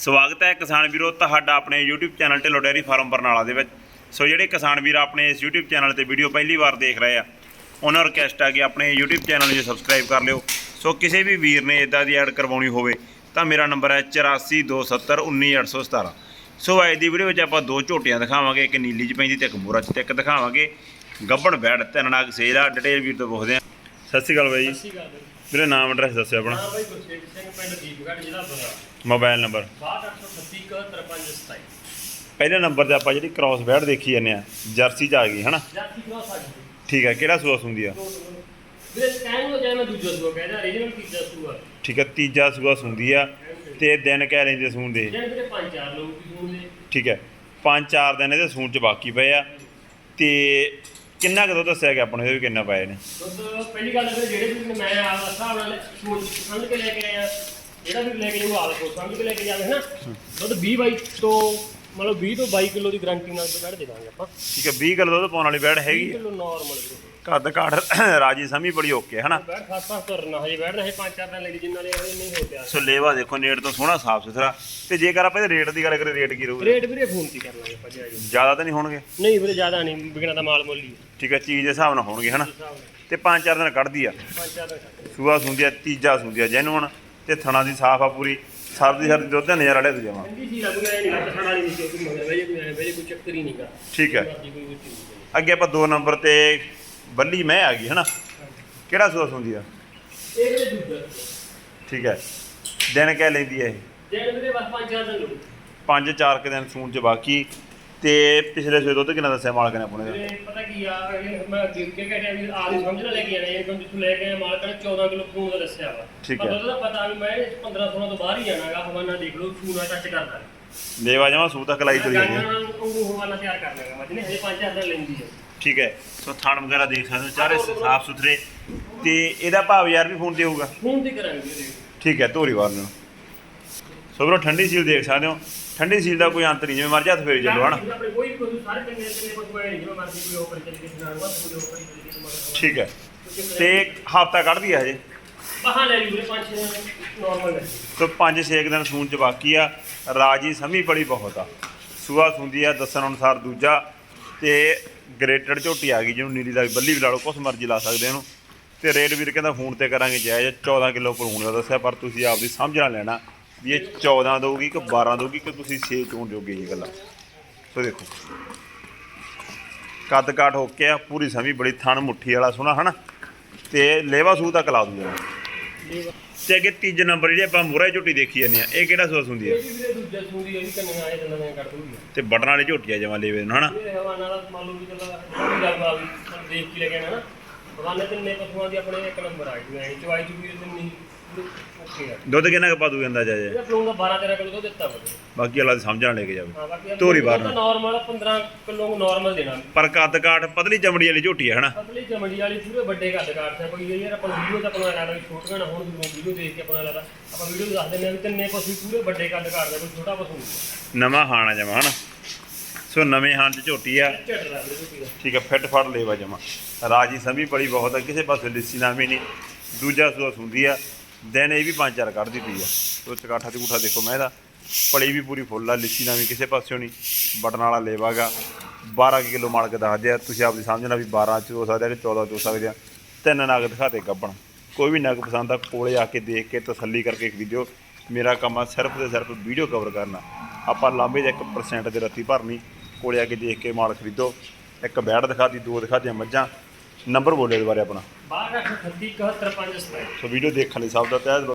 ਸਵਾਗਤ ਹੈ ਕਿਸਾਨ ਵੀਰੋ ਤੁਹਾਡਾ ਆਪਣੇ YouTube channel Dhillon dairy farm Barnala ਦੇ ਵਿੱਚ। ਸੋ ਜਿਹੜੇ ਕਿਸਾਨ ਵੀਰ ਆਪਣੇ ਇਸ YouTube ਚੈਨਲ ਤੇ ਵੀਡੀਓ ਪਹਿਲੀ ਵਾਰ ਦੇਖ ਰਹੇ ਆ ਉਹਨਾਂ ਨੂੰ ਰਿਕਵੈਸਟ ਆ ਕਿ ਆਪਣੇ YouTube ਚੈਨਲ ਨੂੰ ਸਬਸਕ੍ਰਾਈਬ ਕਰ ਲਿਓ। ਸੋ ਕਿਸੇ ਵੀ ਵੀਰ ਨੇ ਇਦਾਂ ਦੀ ਐਡ ਕਰਵਾਉਣੀ ਹੋਵੇ ਤਾਂ ਮੇਰਾ ਨੰਬਰ ਹੈ 8427191817 ਸੋ ਅੱਜ ਦੀ ਵੀਡੀਓ ਵਿੱਚ ਆਪਾਂ ਦੋ ਝੋਟੀਆਂ ਦਿਖਾਵਾਂਗੇ ਇੱਕ ਨੀਲੀ ਚ ਪੈਂਦੀ ਤੇ ਇੱਕ ਮੋਰਾ ਚ ਤੇ ਇੱਕ ਦਿਖਾਵਾਂਗੇ ਗੱਬਣ ਬੈੜ ਤਿੰਨ ਨਾਗ ਸੇਲ ਆ ਡਿਟੇਲ ਵੀਰ ਤੋਂ ਪੁੱਛਦੇ ਆ ਸਤਿ ਸ਼੍ਰੀ ਅਕਾਲ ਬਾਈ ਜੀ। ਸੱਚੀ ਗੱਲ ਹੈ ਵੀਰੇ ਨਾਮ ਐਡਰੈਸ ਦੱਸਿਓ ਆਪਣਾ। ਹਾਂ ਬਾਈ ਗੁਰਸੇਵ ਸਿੰਘ ਪਿੰਡ ਦੀਪਗੜ੍ਹ ਜ਼ਿਲ੍ਹਾ ਬਗਾ ਮੋਬਾਈਲ ਨੰਬਰ 6838 ਪਹਿਲੇ ਨੰਬਰ ਤੇ ਆਪਾਂ ਜਿਹੜੀ ਕ੍ਰਾਸ ਬੈੜ ਦੇਖੀ ਜਾਂਦੇ ਆ ਜਰਸੀ ਚ ਆ ਗਈ ਹਨਾ? ਜਾਤੀ ਕ੍ਰਾਸ ਆ ਗਈ। ਠੀਕ ਹੈ ਕਿਹੜਾ ਸੂਆ ਹੁੰਦੀ ਆ? ਵੀਰੇ ਕਹਿਣ ਨੂੰ ਜਾਏ ਮੈਂ ਦੂਜਾ ਸੂਆ ਕਹਿੰਦਾ ਰੀਜਨਲ ਤੀਜਾ ਸੂਆ। ਠੀਕ ਹੈ ਤੀਜਾ ਸੂਆ ਹੁੰਦੀ ਆ ਤੇ ਦਿਨ ਕਹਿ ਲੈਂਦੇ ਸੂਣ ਦੇ। ਜਨ ਵੀਰੇ ਪੰਜ ਚਾਰ ਲੋਕ ਵੀ ਹੋਣਗੇ ਠੀਕ ਹੈ ਪੰਜ ਚਾਰ ਦਿਨ ਇਹਦੇ ਸੂਣ ਚ ਬਾਕੀ ਪਏ ਆ। ਤੇ ਕਿੰਨਾ ਕੁ ਦੁੱਧ ਦੱਸਿਆ ਗਿਆ ਆਪਾਂ ਨੂੰ ਇਹਦੇ ਵੀ ਕਿੰਨਾ ਪਾਏ ਨੇ ਦੁੱਧ ਪਹਿਲੀ ਗੱਲ ਜਿਹੜੇ ਵੀ ਮੈਂ ਆਪ ਹਿਸਾਬ ਨਾਲ ਸੋਚ ਸਮਝ ਕੇ ਲੈ ਕੇ ਆਇਆ ਜਿਹੜਾ ਵੀ ਲੈ ਕੇ ਜਾਊ ਆਪ ਸੋਚ ਸਮਝ ਕੇ ਲੈ ਕੇ ਜਾਵੇ ਨਾ ਦੁੱਧ 20 ਬਾਈ ਤੋਂ ਮਤਲਬ 20 ਤੋਂ 22 ਕਿਲੋ ਦੀ ਗਾਰੰਟੀ ਨਾਲ ਦੁੱਧ ਦੇ ਦਾਂਗੇ ਆਪਾਂ। ਠੀਕ ਹੈ 20 ਕਿਲੋ ਦੁੱਧ ਪਾਉਣ ਵਾਲੀ ਬੈੜ 20 ਹੈਗੀ ਆ ਕਿਲੋ ਨਾਰਮਲ ਵੀਰੇ। ਕੱਦ ਕਾਠ ਰਾਜੀ ਸਮੀ ਬੜੀ ਓਕੇ ਹਨਾ? ਬੈਠ ਖਾਸ ਖਾਸ ਤੁਰਨਾ ਹਜੇ ਬੈਠ ਰਹੇ ਪੰਜ ਚਾਰ ਦਿਨ ਜਿੰਨਾਂ ਦੇ ਵਾਲੇ ਨਹੀਂ ਹੋ ਪਿਆ। ਸੋ ਲੇਵਾ ਦੇਖੋ ਨੇੜ ਤੋਂ ਸੋਹਣਾ ਸਾਫ਼ ਸੁਥਰਾ। ਤੇ ਜੇਕਰ ਆਪਾਂ ਇਹਦੇ ਰੇਟ ਦੀ ਗੱਲ ਕਰੀਏ ਰੇਟ ਕੀ ਰਹੂਗਾ? ਰੇਟ ਵੀਰੇ ਫੋਨ ਤੇ ਕਰ ਲਾਂਗੇ ਆਪਾਂ ਜਾਈ ਜ਼ਿਆਦਾ ਤਾਂ ਨਹੀਂ ਹੋਣਗੇ? ਨਹੀਂ ਵੀਰੇ ਜ਼ਿਆਦਾ ਨਹੀਂ ਵਿਕਣਾ ਦਾ ਮਾਲ ਮੁੱਲ ਹੀ ਹੈ। ਠੀਕ ਹੈ ਚੀਜ਼ ਦੇ ਹਿਸਾਬ ਨਾਲ ਹੋਣਗੇ ਹਨਾ? ਹਿਸਾਬ ਨਾਲ। ਤੇ ਪੰਜ ਚਾਰ ਦਿਨ ਕੱਢਦੀ ਆ। ਪੰਜ ਚਾਰ ਦਿਨ ਕੱਟ ਸੂਆ ਸੁੰਦੀ ਆ ਤੀਜਾ ਸੁੰਦੀ ਆ ਜੈਨੂਨ ਤੇ ਥਣਾ ਦੀ ਸਾਫ਼ ਆ ਪੂਰੀ ਸਰਦੀ ਸਰਦੀ ਦੁੱਧ ਦਾ ਨਜ਼ਾਰਾ ਲੈ ਲੱਗੂ ਨਹੀਂ ਨਹੀਂ ਕੋਈ ਕੋਈ ਚੱਕਰ ਹੀ ਨਹੀਂਗਾ। ਠੀਕ ਹੈ। ਅੱਗੇ ਆਪਾਂ ਦੋ ਨੰਬਰ ਤੇ ਬੱਲੀ ਮੈਂ ਆ ਗਈ ਹਨਾ? ਕਿਹੜਾ ਸੂਆ ਸੁੰਦੀ ਆ? ਇਹ ਠੀਕ ਹੈ। ਦਿਨ ਕਹਿ ਲੈਂਦੀ ਹੈ ਇਹ। ਜਿਹੜੇ ਵੀਰੇ ਬਸ ਪੰਜ ਚਾਰ ਦਿਨ ਲੱਗੂ ਪੰਜ ਚਾਰ ਕੁ ਦਿਨ ਸੂਣ ਚ ਬਾਕੀ ਤੇ ਪਿਛਲੇ ਸੂਏ ਦੁੱਧ ਕਿੰਨਾ ਦੱਸਿਆ ਮਾਲਕ ਨੇ ਆਪਣੇ ਦਾ ਪਤਾ ਕੀ ਆ ਇਹ ਮੈਂ ਦੇਖ ਕੇ ਕਹਿੰਦਾ ਵੀ ਆਦੀ ਸਮਝ ਨਾ ਲੈ ਕੇ ਆਣਾ ਇਹ ਕਿਉਂ ਜਿੱਥੋਂ ਲੈ ਕੇ ਆਇਆ ਮਾਲਕ ਨੇ 14 ਕਿਲੋ ਖੂਨ ਦਾ ਦੱਸਿਆ ਵਾ। ਠੀਕ ਪਰ ਹੈ। ਉਹਦਾ ਪਤਾ ਵੀ ਮੈਂ 15 16 ਤੋਂ ਬਾਹਰ ਹੀ ਜਾਣਾਗਾ ਹਵਾਨਾ ਦੇਖ ਲਓ ਖੂਨਾ ਟੱਚ ਕਰਦਾ। ਦੇਵਾ ਜਮਾ ਸੂ ਤੱਕ ਲਾਈ ਚਲੀ ਜਾਂਦੀ ਹੈ। ਉਹ ਹਵਾਨਾ ਤਿਆਰ ਕਰ ਲੇਗਾ ਮੱਝ ਨੇ ਹਜੇ ਪੰਜ ਚਾਰ ਦਿਨ ਲੈਂਦੀ ਹੈ। ਠੀਕ ਹੈ। ਸੋ ਥਣ ਵਗੈਰਾ ਦੇਖ ਸਕਦੇ ਹੋ ਚਾਰੇ ਸਾਫ਼ ਸੁਥਰੇ। ਤੇ ਇਹਦਾ ਭਾਵ ਯਾਰ ਵੀ ਫੋਨ ਤੇ ਹੋਊਗਾ। ਫੋਨ ਤੇ ਕਰਾਂਗੇ ਠੀਕ ਹੈ ਧੋਰੀ ਵਾਰ ਨੂੰ। ਸੋ ਵੀਰੋ ਠੰਡੀ ਸੀਲ ਦੇਖ ਸਕਦੇ ਹੋ। ਠੰਡੀ ਸੀਲ ਦਾ ਕੋਈ ਅੰਤ ਨਹੀਂ ਜਿਵੇਂ ਮਰਜ਼ੀ ਹੱਥ ਫੇਰੀ ਚੱਲੋ ਹਨਾ? ਆਪਣੇ ਕੋਈ ਵੀ ਕੋਈ ਸਾਰੇ ਚੰਗੇ ਚੰਗੇ ਕੋਈ ਕੋਈ ਨਹੀਂ ਜਿਵੇਂ ਮਰਜ਼ੀ ਕੋਈ ਉੱਪਰ ਚੱਲ ਕੇ ਸੁਣਾ ਦੂੰਗਾ ਕੋਈ ਉੱਪਰ ਹੀ ਚੱਲ ਕੇ ਮਗਰ ਠੀਕ ਹੈ। ਤੇ ਹਫਤਾ ਕੱਢਦੀ ਹੈ ਹਜੇ? ਬਾਹਾਂ ਲੈ ਲਈ ਪੰਜ ਨਾਰਮਲ ਹੈ 5-6 ਦਿਨ ਸੂਣ ਚ ਬਾਕੀ ਆ ਰਾਜੀ ਸਮੀ ਬੜੀ ਬਹੁਤ ਆ। ਸੂਆ ਸੁੰਦੀ ਆ ਦੱਸਣ ਅਨੁਸਾਰ ਦੂਜਾ ਤੇ ਗ੍ਰੇਟਡ ਝੋਟੀ ਆ ਗਈ ਜਿਹਨੂੰ ਨੀਲੀ ਦਾ ਬੱਲੀ ਵੀ ਲਾ ਲਓ ਕੁਛ ਮਰਜ਼ੀ ਲਾ ਸਕਦੇ ਇਹਨੂੰ। ਤੇ ਰੇਟ ਵੀਰ ਕਹਿੰਦਾ ਫੋਨ ਤੇ ਕਰਾਂਗੇ ਜਾਇਜ਼ 14 ਕਿਲੋ ਭਲੂਣ ਦਾ ਦੱਸਿਆ ਪਰ ਤੁਸੀਂ ਆਪਦੀ ਸਮਝ ਨਾਲ ਲੈਣਾ। ਵੀ ਇਹ 14 ਦਊਗੀ ਕਿ 12 ਦਊਗੀ ਕਿ ਤੁਸੀਂ 6 ਚੋਂ ਜੋਗੇ ਇਹ ਗੱਲਾਂ। ਸੋ ਦੇਖੋ। ਕੱਦ ਕਾਠ ਹੋ ਕੇ ਆ ਪੂਰੀ ਸਮੀ ਬੜੀ ਥਣ ਮੁੱਠੀ ਵਾਲਾ ਸੋਹਣਾ ਹਨਾ? ਤੇ ਲੇਵਾ ਸੂ ਤੱਕ ਲਾ ਦੂਗਾ। ਤੇ ਅੱਗੇ ਤੀਜੇ ਨੰਬਰ ਜਿਹੜੀ ਆਪਾਂ ਮੋਰਾ ਝੋਟੀ ਦੇਖੀ ਜਾਂਦੇ ਆ ਇਹ ਕਿਹੜਾ ਸੂਸ ਹੁੰਦੀ ਆ? ਇਹ ਵੀ ਵੀਰੇ ਦੂਜਾ ਸੂਰੀ ਇਹ ਵੀ ਕੰਨਾਂ ਆਏ ਦੰਦਾਂ ਦੀਆਂ ਕੱਢ ਦੂਗੀ ਤੇ ਬਟਨ ਵਾਲੀ ਝੋਟੀ ਆ ਜਮਾ ਲੇਵੇ ਨੂੰ ਹਨਾ? ਹਵਾਨਾ ਤੇ ਨੇ ਪਸ਼ੂਆਂ ਦੀ ਆਪਣੇ ਇੱਕ ਨੰਬਰ ਆ ਗਈ ਚਵਾਈ ਚੁਗੀ ਤੇ ਨਹੀਂ ਓਕੇ ਆ। ਦੁੱਧ ਕਿੰਨਾ ਕੁ ਪਾ ਦੂ ਜਾਂਦਾ ਜਾਏ ਇਹਦਾ ਪਲੂਨ ਦਾ 12 13 ਕਿਲੋ ਤੋਂ ਦਿੱਤਾ ਵਾ। ਬਾਕੀ ਅੱਲਾ ਦੀ ਸਮਝ ਨਾਲ ਲੈ ਕੇ ਜਾਵੇ ਹਾਂ ਬਾਕੀ ਧੋਰੀ ਬਾਹਰ ਨੂੰ। ਨਾਰਮਲ 15 ਕਿਲੋ ਨਾਰਮਲ ਦੇਣਾ। ਪਰ ਕੱਦ ਕਾਠ ਪਤਲੀ ਚਮੜੀ ਵਾਲੀ ਝੋਟੀ ਆ ਹਨਾ? ਪਤਲੀ ਚਮੜੀ ਵਾਲੀ ਪੂਰੇ ਵੱਡੇ ਕੱਦ ਕਾਟ ਹੈ ਕੋਈ ਯਾਰ ਆਪਾਂ ਵੀਡੀਓ ਤਾਂ ਆਪਣਾ ਲੱਗਦਾ ਵੀ ਛੋਟੀਆਂ ਨਾ ਹੋਣ ਵੀਡੀਓ ਦੇਖ ਕੇ ਆਪਣਾ ਲੱਗਦਾ ਆਪਾਂ ਵੀਡੀਓ ਦੱਸ ਦਿੰਦੇ ਆ ਵੀ ਤਿੰਨੇ ਪਸ਼ੂ ਪੂਰੇ ਵੱਡੇ ਕੱਦ ਕਾਟ ਦਾ ਕੋਈ ਛੋਟਾ ਪਸ਼ੂ ਨਹੀਂ। ਨਵਾਂ ਹਾਣ ਆ ਜਮਾ ਹਨਾ? ਸੋ ਨਵੇਂ ਹਾਣ ਚ ਝੋਟੀ ਆ। ਠੀਕ ਹੈ ਫਿੱਟ ਫੜ ਲੇਵਾ ਜਮਾ। ਰਾਜੀ ਸਮੀ ਬੜੀ ਬਹੁਤ ਆ ਕਿਸੇ ਪਾਸੇ ਲਿੱਸੀ ਨਾ ਵੀ ਨਹੀਂ। ਦੂਜਾ ਸੂਸ ਹੁੰਦੀ ਆ ਦਿਨ ਇਹ ਵੀ ਪੰਜ ਚਾਰ ਕੱਢਦੀ ਪਈ ਆ। ਸੋ ਚਕਾਠਾ ਤੇ ਗੂਠਾ ਦੇਖੋ ਮੈਂ ਇਹਦਾ। ਪਲੀ ਵੀ ਪੂਰੀ ਫੁੱਲ ਆ ਲਿੱਸੀ ਨਾ ਵੀ ਕਿਸੇ ਪਾਸਿਓਂ ਨਹੀਂ। ਬਟਨ ਵਾਲਾ ਲੇਵਾਗਾ 12 ਕਿਲੋ ਮਾਲਕ ਦੱਸਦੇ ਆ ਤੁਸੀਂ ਆਪਦੀ ਸਮਝਣਾ ਵੀ 12 ਚ ਹੋ ਸਕਦਾ ਕਿ 14 ਚ ਹੋ ਸਕਦੇ ਆ। ਤਿੰਨ ਨਗ ਦਿਖਾਤੇ ਗੱਬਣ। ਕੋਈ ਵੀ ਨਗ ਪਸੰਦ ਆ ਕੋਲੇ ਆ ਕੇ ਦੇਖ ਕੇ ਤਸੱਲੀ ਕਰਕੇ ਖਰੀਦਿਓ ਮੇਰਾ ਕੰਮ ਆ ਸਿਰਫ ਤੇ ਸਿਰਫ ਵੀਡੀਓ ਕਵਰ ਕਰਨਾ। ਆਪਾਂ ਲਾਂਬੇ ਦੇ 1% ਦੇ ਰੱਤੀ ਭਰਨੀ। ਕੋਲੇ ਆ ਕੇ ਦੇਖ ਕੇ ਮਾਲ ਖਰੀਦੋ। ਇੱਕ ਬੈੜ ਦਿਖਾਤੀ ਦੋ ਦਿਖਾਤੀਆਂ ਮੱਝਾਂ। ਨੰਬਰ ਬੋਲੇ ਦੁਬਾਰੇ ਆਪਣਾ। 62 38 71 5 ਸੋ ਵੀਡੀਓ ਦੇਖਣ ਲਈ ਸਭ ਦਾ ਤਹਿ